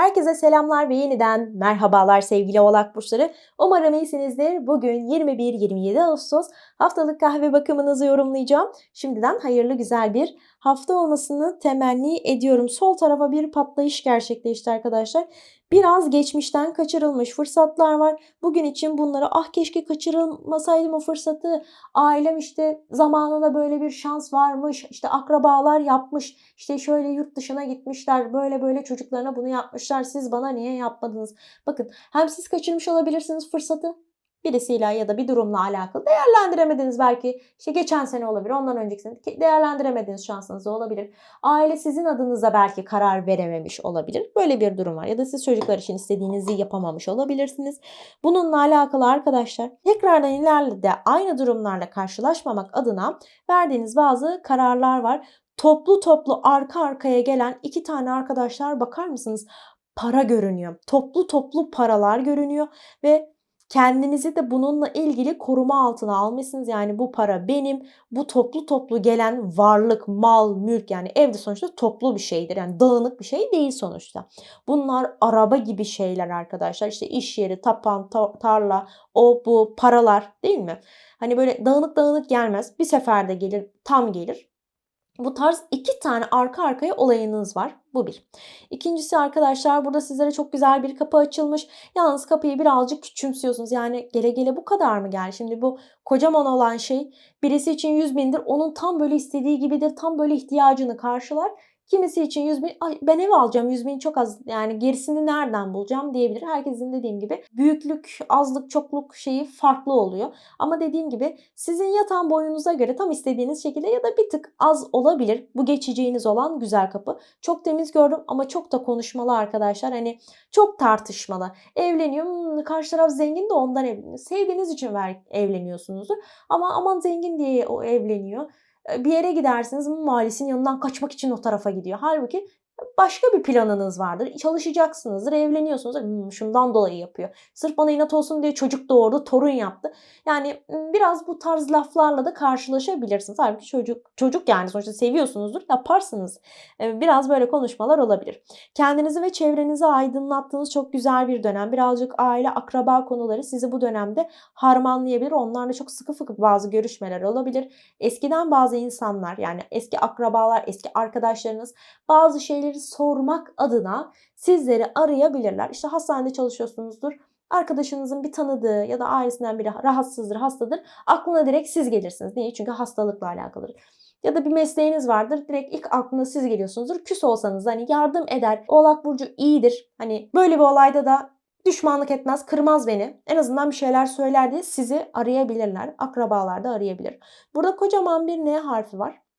Herkese selamlar ve yeniden merhabalar sevgili oğlak burçları. Umarım iyisinizdir. Bugün 21-27 Ağustos haftalık kahve bakımınızı yorumlayacağım. Şimdiden hayırlı güzel bir hafta olmasını temenni ediyorum. Sol tarafa bir patlayış gerçekleşti arkadaşlar. Biraz geçmişten kaçırılmış fırsatlar var. Bugün için bunları ah keşke kaçırılmasaydım o fırsatı. Ailem işte zamanında böyle bir şans varmış. İşte akrabalar yapmış. İşte şöyle yurt dışına gitmişler. Böyle böyle çocuklarına bunu yapmışlar. Siz bana niye yapmadınız? Bakın hem siz kaçırmış olabilirsiniz fırsatı birisiyle ya da bir durumla alakalı değerlendiremediniz belki. İşte geçen sene olabilir, ondan önceki sene değerlendiremediğiniz şansınız olabilir. Aile sizin adınıza belki karar verememiş olabilir. Böyle bir durum var. Ya da siz çocuklar için istediğinizi yapamamış olabilirsiniz. Bununla alakalı arkadaşlar tekrardan ileride aynı durumlarla karşılaşmamak adına verdiğiniz bazı kararlar var. Toplu toplu arka arkaya gelen iki tane arkadaşlar bakar mısınız? Para görünüyor. Toplu toplu paralar görünüyor ve kendinizi de bununla ilgili koruma altına almışsınız. Yani bu para benim, bu toplu toplu gelen varlık, mal, mülk yani evde sonuçta toplu bir şeydir. Yani dağınık bir şey değil sonuçta. Bunlar araba gibi şeyler arkadaşlar. İşte iş yeri, tapan, tarla, o bu paralar değil mi? Hani böyle dağınık dağınık gelmez. Bir seferde gelir, tam gelir. Bu tarz iki tane arka arkaya olayınız var. Bu bir. İkincisi arkadaşlar burada sizlere çok güzel bir kapı açılmış. Yalnız kapıyı birazcık küçümsüyorsunuz. Yani gele gele bu kadar mı gel? Şimdi bu kocaman olan şey birisi için 100 bindir. Onun tam böyle istediği gibidir. Tam böyle ihtiyacını karşılar. Kimisi için 100 bin, Ay, ben ev alacağım 100 bin çok az yani gerisini nereden bulacağım diyebilir. Herkesin dediğim gibi büyüklük, azlık, çokluk şeyi farklı oluyor. Ama dediğim gibi sizin yatan boyunuza göre tam istediğiniz şekilde ya da bir tık az olabilir. Bu geçeceğiniz olan güzel kapı. Çok temiz gördüm ama çok da konuşmalı arkadaşlar. Hani çok tartışmalı. Evleniyor. Hmm, karşı taraf zengin de ondan evleniyor. Sevdiğiniz için evleniyorsunuzdur. Ama aman zengin diye o evleniyor bir yere gidersiniz mahallesinin yanından kaçmak için o tarafa gidiyor. Halbuki başka bir planınız vardır. Çalışacaksınızdır, evleniyorsunuzdur. Hmm, şundan dolayı yapıyor. Sırf bana inat olsun diye çocuk doğurdu, torun yaptı. Yani biraz bu tarz laflarla da karşılaşabilirsiniz. Halbuki çocuk çocuk yani sonuçta seviyorsunuzdur, yaparsınız. Biraz böyle konuşmalar olabilir. Kendinizi ve çevrenizi aydınlattığınız çok güzel bir dönem. Birazcık aile, akraba konuları sizi bu dönemde harmanlayabilir. Onlarla çok sıkı fıkı bazı görüşmeler olabilir. Eskiden bazı insanlar yani eski akrabalar, eski arkadaşlarınız bazı şeyleri şeyleri sormak adına sizleri arayabilirler. İşte hastanede çalışıyorsunuzdur. Arkadaşınızın bir tanıdığı ya da ailesinden biri rahatsızdır, hastadır. Aklına direkt siz gelirsiniz. Niye? Çünkü hastalıkla alakalıdır. Ya da bir mesleğiniz vardır. Direkt ilk aklına siz geliyorsunuzdur. Küs olsanız hani yardım eder. Oğlak Burcu iyidir. Hani böyle bir olayda da düşmanlık etmez, kırmaz beni. En azından bir şeyler söyler diye sizi arayabilirler. Akrabalar da arayabilir. Burada kocaman bir N harfi var.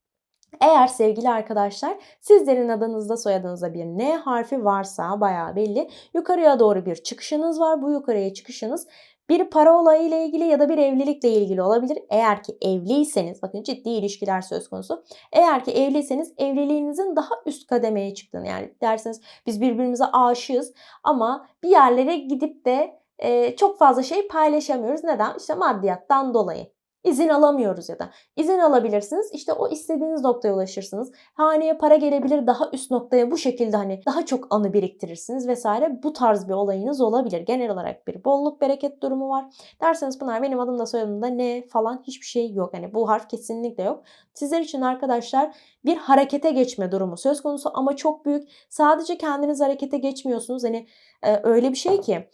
Eğer sevgili arkadaşlar sizlerin adınızda soyadınızda bir N harfi varsa bayağı belli. Yukarıya doğru bir çıkışınız var. Bu yukarıya çıkışınız bir para olayı ile ilgili ya da bir evlilikle ilgili olabilir. Eğer ki evliyseniz bakın ciddi ilişkiler söz konusu. Eğer ki evliyseniz evliliğinizin daha üst kademeye çıktığını yani derseniz biz birbirimize aşığız ama bir yerlere gidip de e, çok fazla şey paylaşamıyoruz. Neden? İşte maddiyattan dolayı. İzin alamıyoruz ya da. izin alabilirsiniz. İşte o istediğiniz noktaya ulaşırsınız. Haneye para gelebilir daha üst noktaya bu şekilde hani daha çok anı biriktirirsiniz vesaire. Bu tarz bir olayınız olabilir. Genel olarak bir bolluk bereket durumu var. Derseniz Pınar benim adımda soyadımda ne falan hiçbir şey yok. Hani bu harf kesinlikle yok. Sizler için arkadaşlar bir harekete geçme durumu söz konusu ama çok büyük. Sadece kendiniz harekete geçmiyorsunuz. Hani e, öyle bir şey ki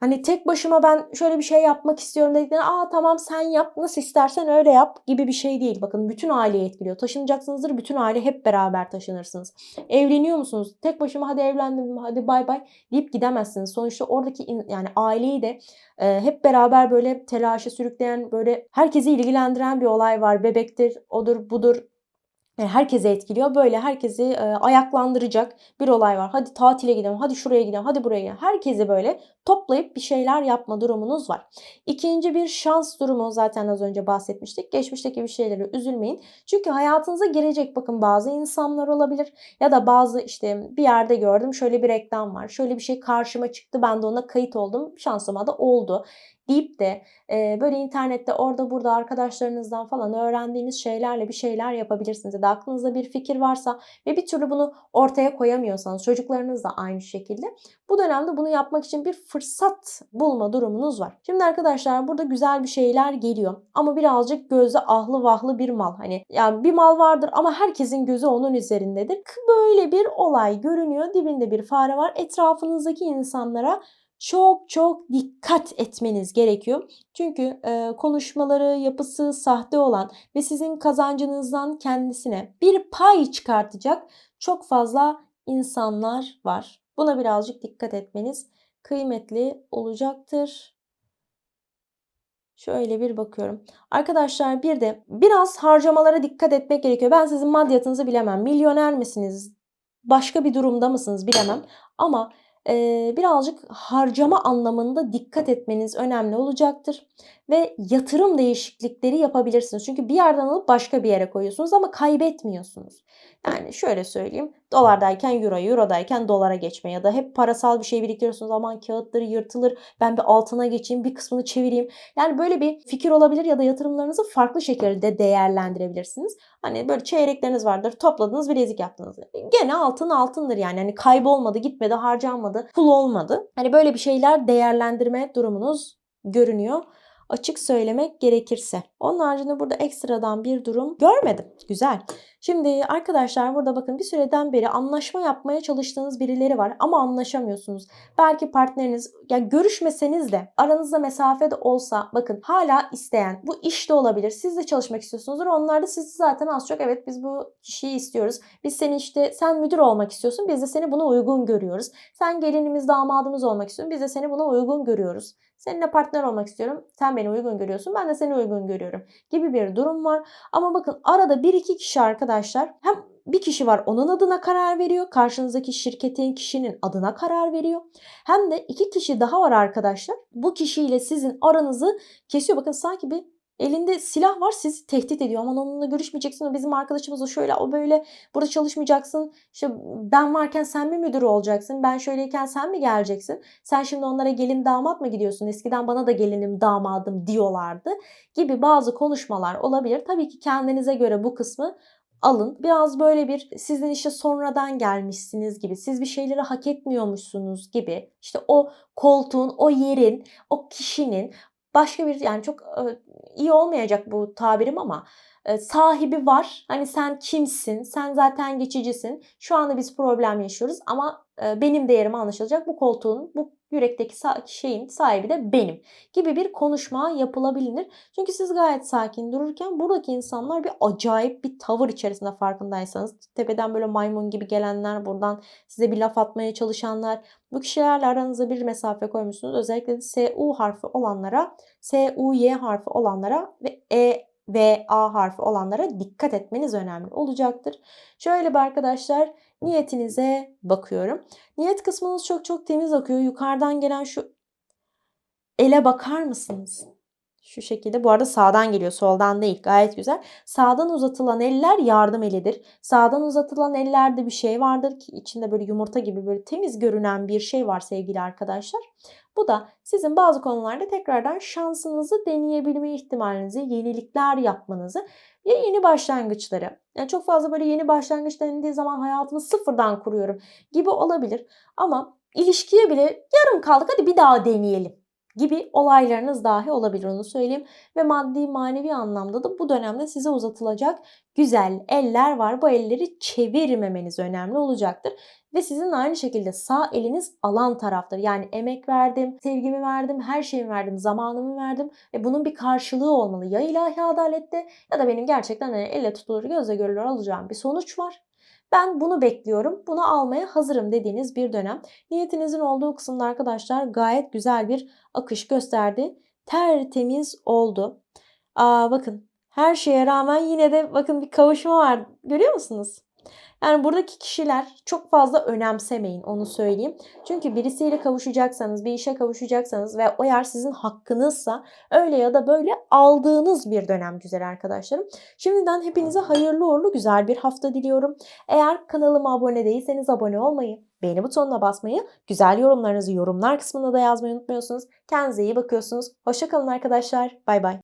Hani tek başıma ben şöyle bir şey yapmak istiyorum dediklerinde aa tamam sen yap nasıl istersen öyle yap gibi bir şey değil. Bakın bütün aileyi etkiliyor. Taşınacaksınızdır bütün aile hep beraber taşınırsınız. Evleniyor musunuz? Tek başıma hadi evlendim hadi bay bay deyip gidemezsiniz. Sonuçta oradaki yani aileyi de e, hep beraber böyle telaşa sürükleyen böyle herkesi ilgilendiren bir olay var. Bebektir, odur, budur herkese etkiliyor. Böyle herkesi e, ayaklandıracak bir olay var. Hadi tatile gidelim, hadi şuraya gidelim, hadi buraya gidelim. Herkesi böyle toplayıp bir şeyler yapma durumunuz var. İkinci bir şans durumu zaten az önce bahsetmiştik. Geçmişteki bir şeylere üzülmeyin. Çünkü hayatınıza girecek bakın bazı insanlar olabilir ya da bazı işte bir yerde gördüm şöyle bir reklam var. Şöyle bir şey karşıma çıktı ben de ona kayıt oldum. Şansıma da oldu deyip de e, böyle internette orada burada arkadaşlarınızdan falan öğrendiğiniz şeylerle bir şeyler yapabilirsiniz. Ya da aklınızda bir fikir varsa ve bir türlü bunu ortaya koyamıyorsanız çocuklarınız da aynı şekilde bu dönemde bunu yapmak için bir fırsat bulma durumunuz var. Şimdi arkadaşlar burada güzel bir şeyler geliyor ama birazcık gözde ahlı vahlı bir mal. Hani yani bir mal vardır ama herkesin gözü onun üzerindedir. Böyle bir olay görünüyor. Dibinde bir fare var. Etrafınızdaki insanlara çok çok dikkat etmeniz gerekiyor. Çünkü e, konuşmaları, yapısı sahte olan ve sizin kazancınızdan kendisine bir pay çıkartacak çok fazla insanlar var. Buna birazcık dikkat etmeniz kıymetli olacaktır. Şöyle bir bakıyorum. Arkadaşlar bir de biraz harcamalara dikkat etmek gerekiyor. Ben sizin maddiyatınızı bilemem. Milyoner misiniz? Başka bir durumda mısınız bilemem. Ama birazcık harcama anlamında dikkat etmeniz önemli olacaktır. Ve yatırım değişiklikleri yapabilirsiniz. Çünkü bir yerden alıp başka bir yere koyuyorsunuz ama kaybetmiyorsunuz. Yani şöyle söyleyeyim. Dolardayken euro, eurodayken dolara geçme ya da hep parasal bir şey biriktiriyorsunuz. Aman kağıtları yırtılır. Ben bir altına geçeyim, bir kısmını çevireyim. Yani böyle bir fikir olabilir ya da yatırımlarınızı farklı şekilde değerlendirebilirsiniz. Hani böyle çeyrekleriniz vardır. Topladınız, bilezik yaptınız. Gene altın altındır yani. Hani kaybolmadı, gitmedi, harcanmadı, pul olmadı. Hani böyle bir şeyler değerlendirme durumunuz görünüyor açık söylemek gerekirse. Onun haricinde burada ekstradan bir durum görmedim. Güzel. Şimdi arkadaşlar burada bakın bir süreden beri anlaşma yapmaya çalıştığınız birileri var ama anlaşamıyorsunuz. Belki partneriniz ya görüşmeseniz de aranızda mesafe de olsa bakın hala isteyen bu işte olabilir. Siz de çalışmak istiyorsunuzdur. Onlar da sizi zaten az çok evet biz bu kişiyi istiyoruz. Biz seni işte sen müdür olmak istiyorsun. Biz de seni buna uygun görüyoruz. Sen gelinimiz damadımız olmak istiyorsun. Biz de seni buna uygun görüyoruz. Seninle partner olmak istiyorum. Sen beni uygun görüyorsun. Ben de seni uygun görüyorum. Gibi bir durum var. Ama bakın arada bir iki kişi arkadaşlar hem bir kişi var onun adına karar veriyor. Karşınızdaki şirketin kişinin adına karar veriyor. Hem de iki kişi daha var arkadaşlar. Bu kişiyle sizin aranızı kesiyor. Bakın sanki bir Elinde silah var sizi tehdit ediyor. Aman onunla görüşmeyeceksin. O bizim arkadaşımız o şöyle o böyle. Burada çalışmayacaksın. İşte ben varken sen mi müdür olacaksın? Ben şöyleyken sen mi geleceksin? Sen şimdi onlara gelin damat mı gidiyorsun? Eskiden bana da gelinim damadım diyorlardı. Gibi bazı konuşmalar olabilir. Tabii ki kendinize göre bu kısmı alın. Biraz böyle bir sizin işte sonradan gelmişsiniz gibi, siz bir şeyleri hak etmiyormuşsunuz gibi. İşte o koltuğun, o yerin, o kişinin başka bir yani çok iyi olmayacak bu tabirim ama sahibi var. Hani sen kimsin? Sen zaten geçicisin. Şu anda biz problem yaşıyoruz ama benim değerim anlaşılacak. Bu koltuğun, bu yürekteki şeyin sahibi de benim gibi bir konuşma yapılabilir. Çünkü siz gayet sakin dururken buradaki insanlar bir acayip bir tavır içerisinde farkındaysanız tepeden böyle maymun gibi gelenler buradan size bir laf atmaya çalışanlar bu kişilerle aranıza bir mesafe koymuşsunuz. Özellikle de SU harfi olanlara, SUY harfi olanlara ve E ve A harfi olanlara dikkat etmeniz önemli olacaktır. Şöyle bir arkadaşlar niyetinize bakıyorum. Niyet kısmınız çok çok temiz akıyor. Yukarıdan gelen şu ele bakar mısınız? Şu şekilde. Bu arada sağdan geliyor, soldan değil. Gayet güzel. Sağdan uzatılan eller yardım elidir. Sağdan uzatılan ellerde bir şey vardır ki içinde böyle yumurta gibi böyle temiz görünen bir şey var sevgili arkadaşlar. Bu da sizin bazı konularda tekrardan şansınızı deneyebilme ihtimalinizi, yenilikler yapmanızı ve yeni başlangıçları. Yani çok fazla böyle yeni başlangıç denildiği zaman hayatımı sıfırdan kuruyorum gibi olabilir. Ama ilişkiye bile yarım kaldık hadi bir daha deneyelim gibi olaylarınız dahi olabilir onu söyleyeyim. Ve maddi manevi anlamda da bu dönemde size uzatılacak güzel eller var. Bu elleri çevirmemeniz önemli olacaktır. Ve sizin aynı şekilde sağ eliniz alan taraftır. Yani emek verdim, sevgimi verdim, her şeyimi verdim, zamanımı verdim. Ve bunun bir karşılığı olmalı. Ya ilahi adalette ya da benim gerçekten hani elle tutulur, gözle görülür alacağım bir sonuç var. Ben bunu bekliyorum, bunu almaya hazırım dediğiniz bir dönem. Niyetinizin olduğu kısımda arkadaşlar gayet güzel bir akış gösterdi. Tertemiz oldu. Aa, bakın her şeye rağmen yine de bakın bir kavuşma var. Görüyor musunuz? Yani buradaki kişiler çok fazla önemsemeyin onu söyleyeyim. Çünkü birisiyle kavuşacaksanız, bir işe kavuşacaksanız ve o yer sizin hakkınızsa öyle ya da böyle aldığınız bir dönem güzel arkadaşlarım. Şimdiden hepinize hayırlı uğurlu güzel bir hafta diliyorum. Eğer kanalıma abone değilseniz abone olmayı, beğeni butonuna basmayı, güzel yorumlarınızı yorumlar kısmına da yazmayı unutmuyorsunuz. Kendinize iyi bakıyorsunuz. Hoşçakalın arkadaşlar. Bay bay.